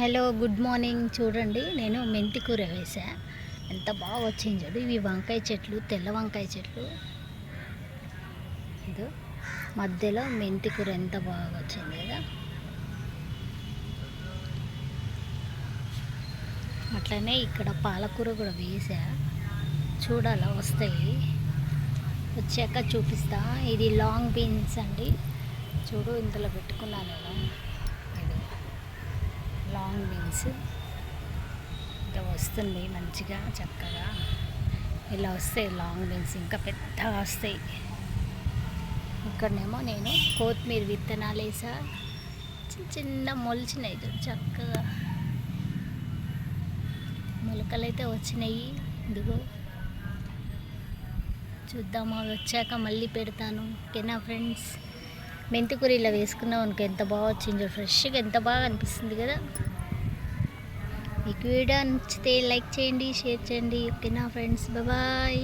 Hello good morning చూడండి నేను మెంతి కూర వేసా ఎంత బాగా వచ్చింది చూడు. ఇవి వంకాయ చెట్లు తెల్ల వంకాయ చెట్లు. ఇదో మధ్యలో మెంతి కూర ఎంత బాగా వచ్చింది కదా. అట్లనే ఇక్కడ పాలకూర కూడా వేసా చూడాలా వస్తాయి. వచ్చాక చూపిస్తా. ఇది లాంగ్ బీన్స్ అండి. చూడు ఇంతలో పెట్టుకున్నాను కదా. లాంగ్ బీన్స్ ఇంకా వస్తుంది మంచిగా చక్కగా. ఇలా వస్తాయి లాంగ్ బీన్స్ ఇంకా పెద్దగా వస్తాయి. ఇక్కడనేమో నేను కొత్తిమీర విత్తనాలు వేసా చిన్న చిన్న మొలిచినాయి చక్కగా. మొలకలు అయితే వచ్చినాయి. ఇదిగో. చూద్దాము అవి వచ్చాక మళ్ళీ పెడతాను. ఓకేనా ఫ్రెండ్స్? మెంతికూర ఇలా వేసుకున్నాం అనుకో ఎంత బాగా వచ్చిందో ఫ్రెష్గా ఎంత బాగా అనిపిస్తుంది కదా. మీకు వీడియో నచ్చితే లైక్ చేయండి షేర్ చేయండి. ఓకేనా ఫ్రెండ్స్? బాయ్.